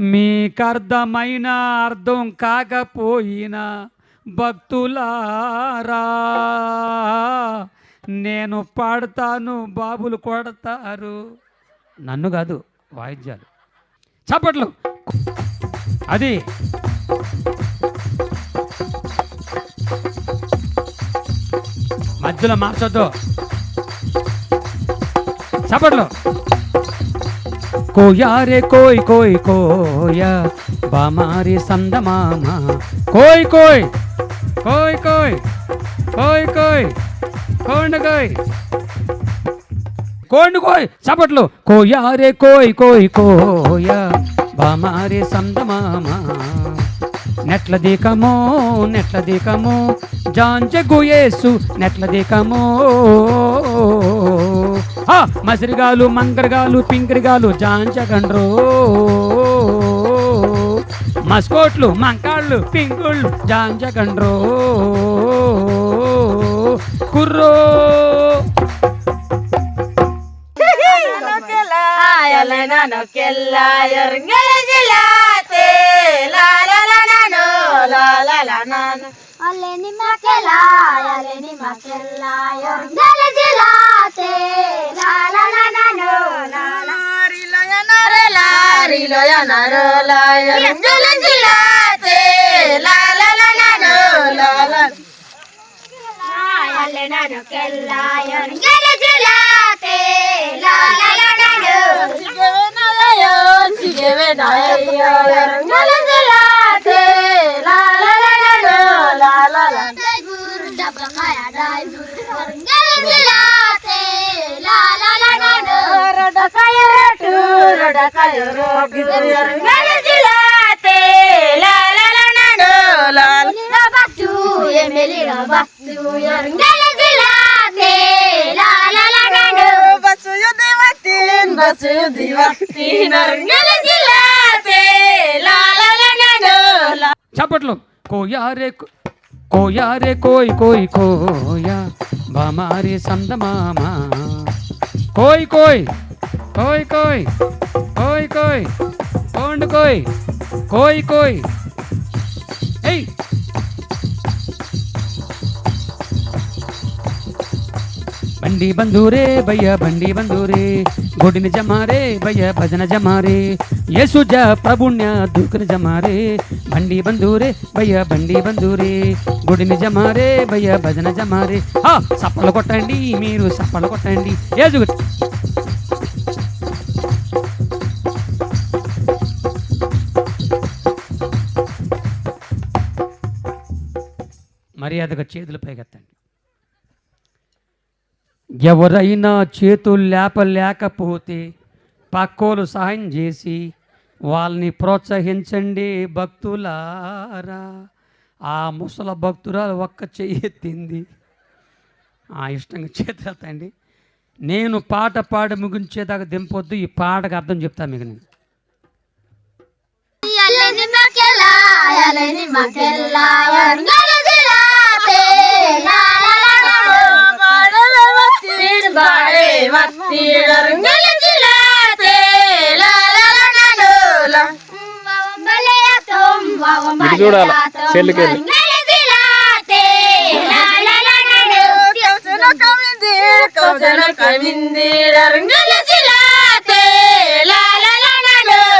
మీకు అర్థమైన అర్థం కాకపోయినా భక్తులారా నేను పాడతాను బాబులు కొడతారు. నన్ను కాదు వాయిద్యాలు. చప్పట్లు. అది. మధ్యలో మార్చొద్దు. చప్పట్లు. కోయారే కోయ్ కోయ్ కోయ. బామారి సందమామ. కోయ్ కోయ్ కోయ్ కోయ్ కోయ్ కోయ్ కోండ కోయ్. కోండు కోయ్ చప్పట్లు. కోయారే కోయ్ కోయ్ కోయ. బామారి సందమామ. నెట్ల దీకమో నెట్ల దీకమో. జాంజ గుయేసు నెట్ల దీకమో. మసిరిగాలు మంకరగాలు పింకరిగాలు జాంచగండ్రో. మస్కోట్లు మంకాళ్ళు పింకుళ్ళు జాంచగండ్రో. కుర్రో. Ayalena na Aleni makela, aleni makela, yorgale jilate, la la la la no, la la. rilo ya na re la ya na ro la la la la no la la Alena no kella, yorgale jilate, la la la la no. Sigeve na la yo sigeve na yo yorngela gelate చప్పట్లు కోయారే కో- కోయారే కోయ్ కోయ్ కోయ బామారి సందమామ కోయ్ కోయ్ కోయ్ కోయ్ కోయ్ కోయ్ కోండు కోయ్ కోయ్ కోయ్. ఏయ్! బండి బంధూరే భయ్య బండి బంధూరే గుడిని జమారే భయ్య భజన జమారే. యేసుజ ప్రభుణ్య దూకుని జమారే. బండి బంధూరే భయ్య బండి బంధూరే గుడిని జమారే భయ్య భజన జమారే. సప్పలు కొట్టండి మీరు సప్పలు కొట్టండి. ఏజు మర్యాదగా చేతులు పైకెత్తండి. ఎవరైనా చేతులు లేపలేకపోతే పక్కోలు సహాయం చేసి వాళ్ళని ప్రోత్సహించండి భక్తులారా. ఆ ముసల భక్తురాలు ఒక్క చెయ్యెత్తింది ఆ ఇష్టంగా చేతులు ఎత్తండి నేను పాట పాడి ముగించేదాకా దింపొద్దు ఈ పాటకు అర్థం చెప్తా మీకు నేను. Aleni la no.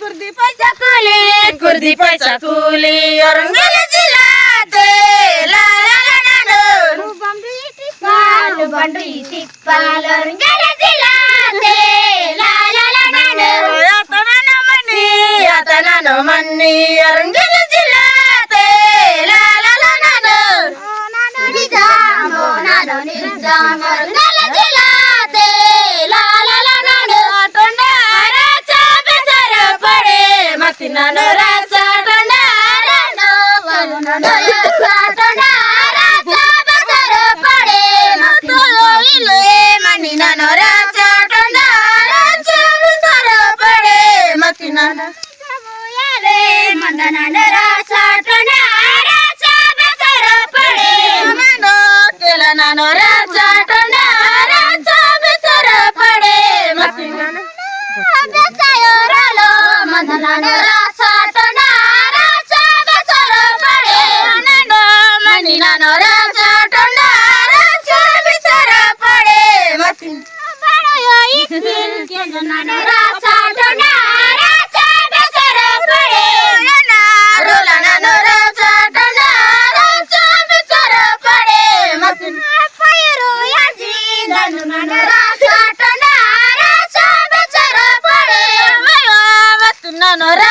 కుర్ది పై చకూలి కుర్ది పై yorngela gelate la la la la no Arun పడే మదన రాసాయో రాలో no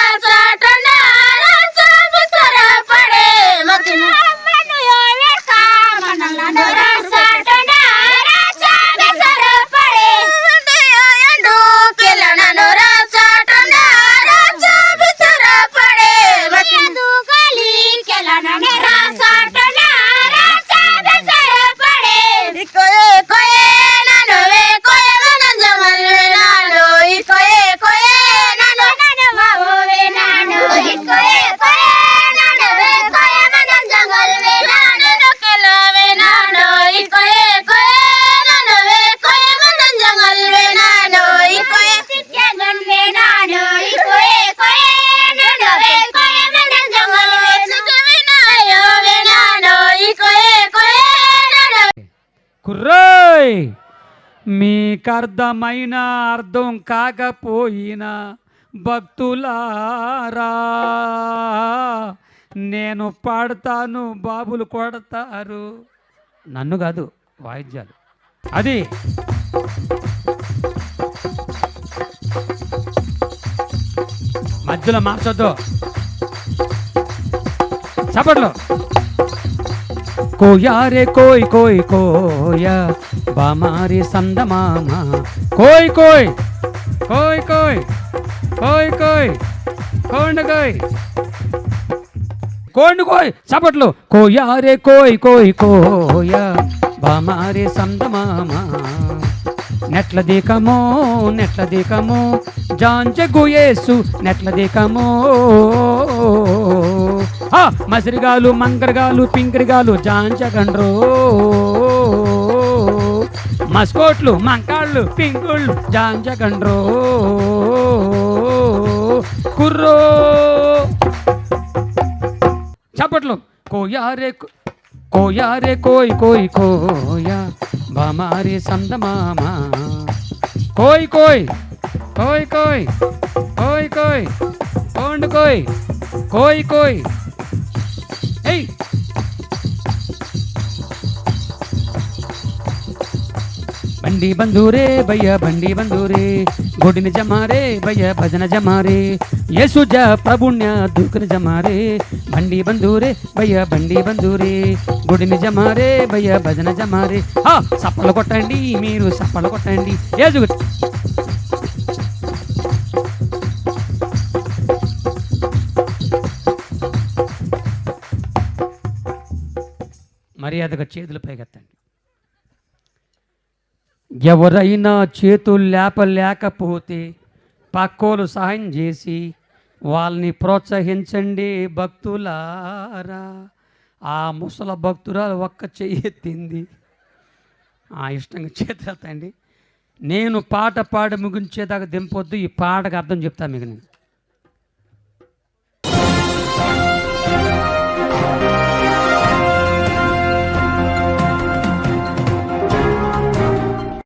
మీకు అర్థమైన అర్థం కాకపోయినా భక్తులారా నేను పాడతాను బాబులు కొడతారు. నన్ను కాదు వాయిద్యాలు. అది. మధ్యలో మార్చొద్దు. చప్పట్లో. కోయారే కోయ్ కోయ్ కోయ. బామారి సందమామ. కోయ్ కోయ్ కోయ్ కోయ్ కోయ్ కోయ్ కోండ కోయ్. కోండు కోయ్ చప్పట్లు. కోయారే కోయ్ కోయ్ కోయ. బామారి సందమామ. నెట్ల దీకమో నెట్ల దీకమో. జాంజ గుయేసు నెట్ల దీకమో. మసిరిగాలు మంకరగాలు పింకరిగాలు జాంచగండ్రు. మస్కోట్లు మంకాళ్ళు పింకుళ్ళు జాంచగండ్రు. కుర్రో. చప్పట్లు. కోయారే కోయారే కోయ్ కోయ్ కోయా బామారి సందమామ. కోయ్ కోయ్. కోయ్ కోయ్. కోయ్ కోయ్. కోండు కోయ్. కోయ్ కోయ్. బండి బంధూరే భయ్య బండి బంధూరే గుడిని జమారే భయ్య భజన జమారే యేసుజ ప్రభుణ్య దూకుని జమారే బండి బంధూరే భయ్య బండి బంధూరే గుడిని జమారే భయ్య భజన జమారే ఆ సప్పలు కొట్టండి మీరు సప్పలు కొట్టండి ఏజు మర్యాదగా చేతులు పైకెత్తండి ఎవరైనా చేతులు లేపలేకపోతే పక్కోలు సహాయం చేసి వాళ్ళని ప్రోత్సహించండి భక్తులారా. ఆ ముసల భక్తురాలు ఒక్క చెయ్యి ఎత్తింది ఆ ఇష్టంగా చేతులు ఎత్తండి నేను పాట పాడి ముగించేదాకా దింపొద్దు ఈ పాటకు అర్థం చెప్తా మీకు నేను.